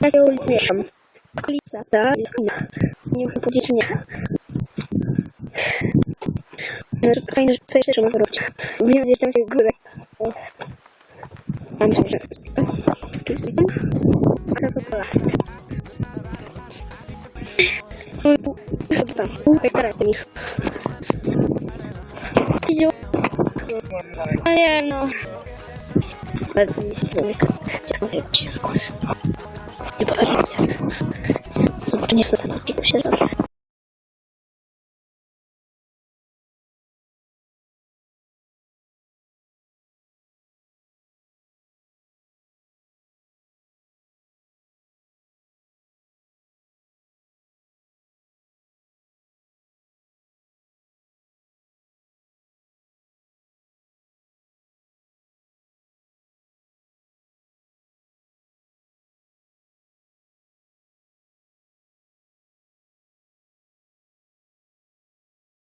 takiej ulicy mieszkam. Okolica ta jest fajna. Nie muszę powiedzieć, nie. Fajne, że co jeszcze można robić. Więc jeszcze sobie górę. Mam sobie, że... Tu jest witam. A teraz. No to tam. Ej, teraz mi. Wziął. A nie no. Bardzo mi się człowiek. Być? Nie cię. Zobaczę, nie chcę samotników się zrobić.